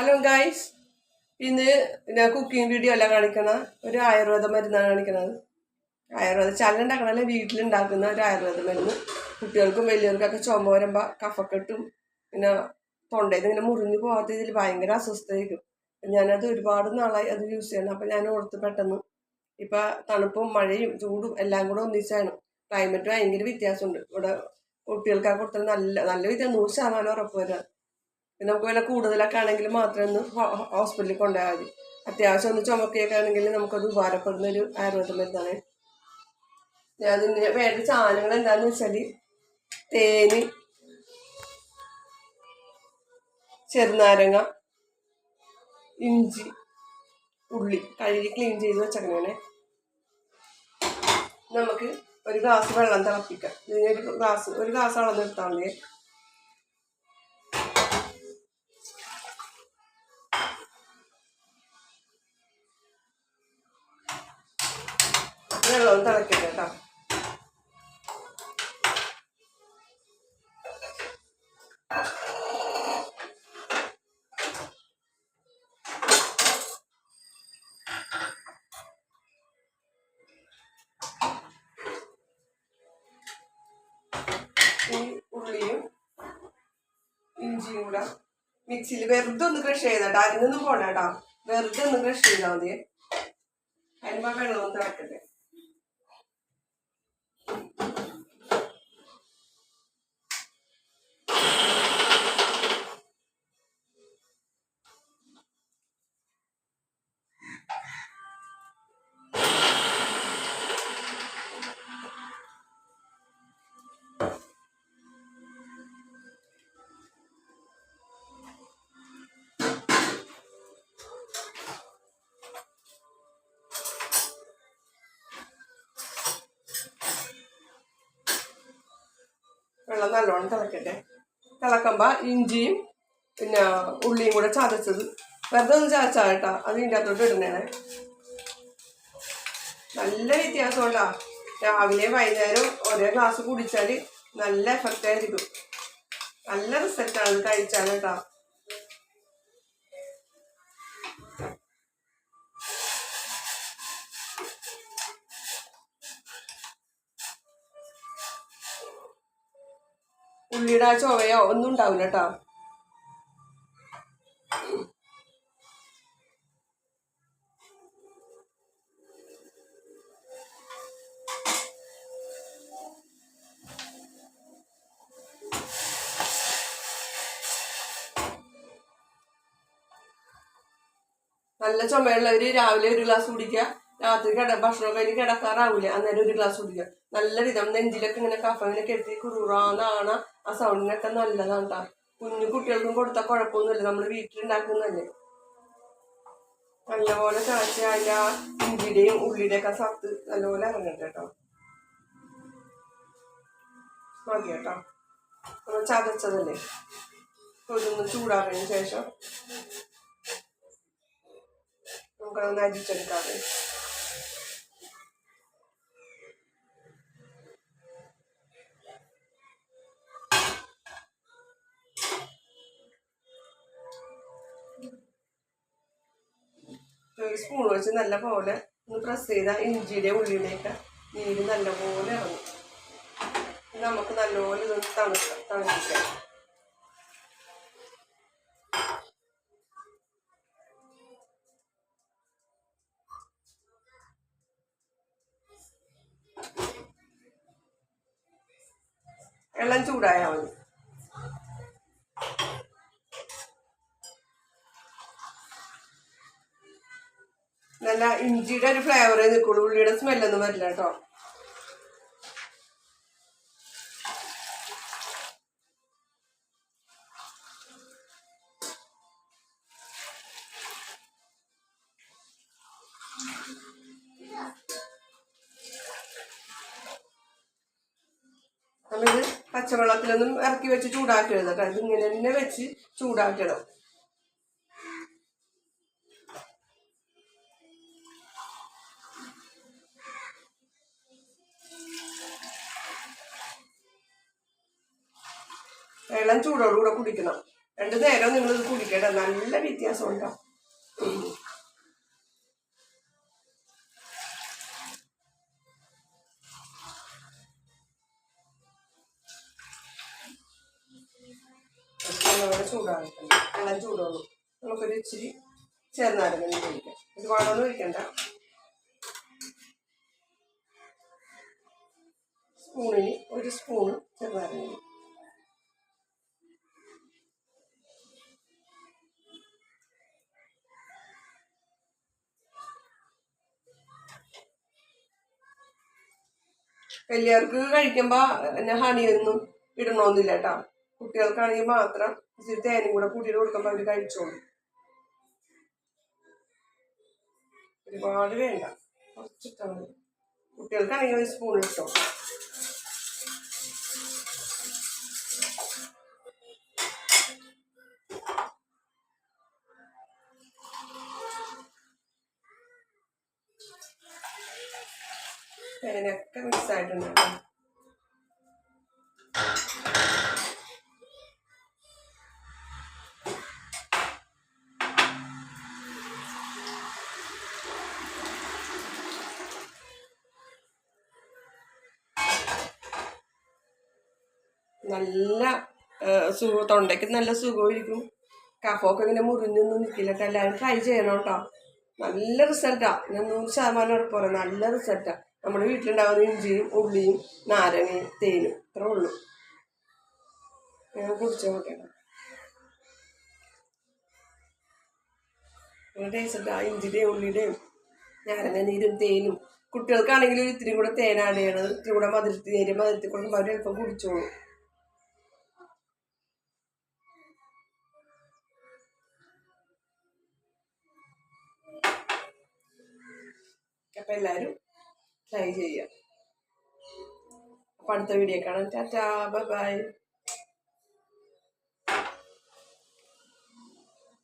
Hello guys ഇന്ന് ഞാൻ cooking video അല്ല കാണിക്കണ. ഒരു ആയുർവേദ മരുന്നാണ് കാണിക്കണത്. ആയുർവേദ ചല്ലുണ്ടാക്കണല്ലേ വീട്ടിലുണ്ടാക്കുന്ന ഒരു ആയുർവേദ മരുന്ന്. കുട്ടികൾക്കും വലിയവർക്കൊക്കെ ചുമ വരുമ്പോൾ കഫക്കെട്ടും പിന്നെ തൊണ്ടയിൽ ഇങ്ങനെ മുറിഞ്ഞു പോകാത്ത ഇതിൽ ഭയങ്കര അസ്വസ്ഥയായിരിക്കും ഞാനത് ഒരുപാട് നാളായി അത് യൂസ് ചെയ്യണം അപ്പം ഞാൻ ഓർത്ത് പെട്ടെന്ന് ഇപ്പം തണുപ്പും മഴയും ചൂടും എല്ലാം കൂടെ ഒന്നിച്ചാണ്. ക്ലൈമറ്റ് ഭയങ്കര വ്യത്യാസമുണ്ട്. ഇവിടെ കുട്ടികൾക്കൊക്കെ കൊടുത്താൽ നല്ല നല്ല വ്യത്യാസം. നൂറ് ശതമാനം ഉറപ്പ് വരാം നമുക്ക് വില കൂടുതലൊക്കെ ആണെങ്കിൽ മാത്രമേ ഒന്ന് ഹോസ്പിറ്റലിൽ കൊണ്ടുപോയാൽ മതി. അത്യാവശ്യം ഒന്ന് ചുമക്കുകയൊക്കെ ആണെങ്കിൽ നമുക്കത് ഉപകാരപ്പെടുന്ന ഒരു ആയുർവേദ മരുന്നാണ്. ഞാൻ ഇതിന്റെ വേണ്ട സാധനങ്ങൾ എന്താണെന്ന് വെച്ചാൽ തേന് ചെറുനാരങ്ങ ഇഞ്ചി ഉള്ളി. കഴുകി ക്ലീൻ ചെയ്ത് വെച്ചങ്ങനെ നമുക്ക് ഒരു ഗ്ലാസ് വെള്ളം തിളപ്പിക്കാം. ഇതിനൊരു ഗ്ലാസ് ഒരു ഗ്ലാസ് അളന്നെടുത്താൽ മതി. വെള്ളം ഉള്ളിയും മിക്സിയിൽ വെറുതെ ഒന്ന് ക്രഷ് അതിൽ നിന്നും പോണേട്ടാ. വെറുതെ ഒന്ന് ക്രഷ് ചെയ്താൽ മതി. അതിന് വെള്ളം ഒന്ന് തിളക്കട്ടെ. വെള്ളം നല്ലോണം തിളക്കട്ടെ. തിളക്കുമ്പോൾ ഇഞ്ചിയും പിന്നെ ഉള്ളിയും കൂടെ ചതച്ചത് വെറുതെ ഒന്ന് ചതച്ചാൽ കേട്ടോ. അത് ഇതിന്റെ അകത്തോട്ട് ഇടണേ നല്ല വ്യത്യാസം രാവിലെ വൈകുന്നേരം ഒരേ ഗ്ലാസ് കുടിച്ചാൽ നല്ല എഫക്റ്റ് ആയിരിക്കും. നല്ല റിസൾട്ടാണ് കഴിച്ചാൽ കേട്ടോ. ഉള്ളിയുടെ ആ ചൊവയോ ഒന്നും ഉണ്ടാവില്ല കേട്ടോ നല്ല ചുമയുള്ളവര് രാവിലെ ഒരു ഗ്ലാസ് കുടിക്കുക രാത്രി കട ഭക്ഷണം കഴിഞ്ഞ് കിടക്കാറാവൂല. അന്നേരം ഒരു ഗ്ലാസ് കുടിക്കുക. നല്ല രീതി. നെഞ്ചിലൊക്കെ ഇങ്ങനെ കഫ ഇങ്ങനെ കെട്ടി കുറുറാന്നാണ് ആ സൗണ്ടിനൊക്കെ നല്ലതാണ് ട്ടാ. കുഞ്ഞു കുട്ടികൾക്കും കൊടുത്താൽ കുഴപ്പമൊന്നുമില്ല. നമ്മൾ വീട്ടിലുണ്ടാക്കുന്നതല്ലേ. നല്ലപോലെ തിളച്ച് അതിന്റെ ആ ഇഞ്ചിയുടെയും ഉള്ളിയുടെയും ഒക്കെ സത്ത് നല്ലപോലെ ഇറങ്ങട്ടെ കേട്ടോ മതി കേട്ടോ നമ്മൾ ചതച്ചതല്ലേ. ഇതൊന്ന് ചൂടാറിയതിന് ശേഷം നമുക്കതൊന്ന് അരിച്ചെടുക്കാതെ ഒരു സ്പൂൺ വെച്ച് നല്ല പോലെ ഒന്ന് പ്രസ് ചെയ്താൽ ഇഞ്ചിയുടെ ഉള്ളിയുടെയൊക്കെ നീര് നല്ലപോലെ ഇറങ്ങും. ഇത് നമുക്ക് നല്ലപോലെ ഇതൊന്ന് തണുക്ക തണുപ്പിക്കാം. വെള്ളം ചൂടായാൽ മതി. നല്ല ഇഞ്ചിയുടെ ഒരു ഫ്ലേവറേ നിൽക്കുള്ളൂ ഉള്ളിയുടെ സ്മെല്ലൊന്നും വരില്ല കേട്ടോ. നമ്മളിത് പച്ചവെള്ളത്തിലൊന്നും ഇറക്കി വെച്ച് ചൂടാക്കരുത് കേട്ടോ. ഇതിങ്ങനെ തന്നെ വെച്ച് ചൂടാക്കണം. വെള്ളം ചൂടോടുകൂടെ കുടിക്കണം. രണ്ടു നേരം നിങ്ങൾ ഇത് കുടിക്കട്ടെ നല്ല വ്യത്യാസം ഉണ്ടാവും ഒന്നുകൂടെ ചൂടാക്കണം വെള്ളം ചൂടോളൂ നമുക്കൊരു ഇച്ചിരി ചേർന്നാലും കഴിക്കാം ഒരുപാടൊന്നും ഒഴിക്കണ്ട. സ്പൂണിന് ഒരു സ്പൂണ് ചെറുനാരങ്ങ വലിയവർക്ക് കഴിക്കുമ്പോൾ പിന്നെ ഹണിയൊന്നും ഇടണമെന്നില്ല കേട്ടോ കുട്ടികൾക്കാണെങ്കിൽ മാത്രം ഇച്ചിരി തേനും കൂടെ കൂട്ടിയിട്ട് കൊടുക്കുമ്പോൾ അവർ കഴിച്ചോളും. ഒരുപാട് വേണ്ട. കുറച്ചിട്ടാണ് കുട്ടികൾക്കാണെങ്കിൽ ഒരു സ്പൂൺ ഇട്ടോ. തേനൊക്കെ മിക്സ് ആയിട്ടുണ്ട് നല്ല സുഖം തൊണ്ടയ്ക്ക് നല്ല സുഖമായിരിക്കും. കഫമൊക്കെ ഇങ്ങനെ മുറിഞ്ഞൊന്നും നിൽക്കില്ല എല്ലാവരും ട്രൈ ചെയ്യണം കേട്ടോ. നല്ല റിസൾട്ടാണ് ഞാൻ നൂറ് ശതമാനം ഉറപ്പ് പറയാം. നല്ല റിസൾട്ടാ നമ്മുടെ വീട്ടിലുണ്ടാകുന്ന ഇഞ്ചിയും ഉള്ളിയും നാരങ്ങയും തേനും ഇത്രേ ഉള്ളൂ. ഞാൻ കുടിച്ചു നോക്കണം ടേസ്റ്റ് ആ ഇഞ്ചിയുടെയും ഉള്ളിയുടെയും നാരങ്ങ നീരും തേനും. കുട്ടികൾക്കാണെങ്കിൽ ഇത്തിരി കൂടെ ചെയ്യണത് ഇത്തിരി കൂടെ മധുരത്തി നേരിയ മധുരത്തിൽ കൊടുക്കുമ്പോൾ അവർ എളുപ്പം കുടിച്ചോളൂ. അപ്പം എല്ലാവരും ട്രൈ ചെയ്യുക അപ്പം അടുത്ത വീഡിയോ കാണാം. Tata bye bye.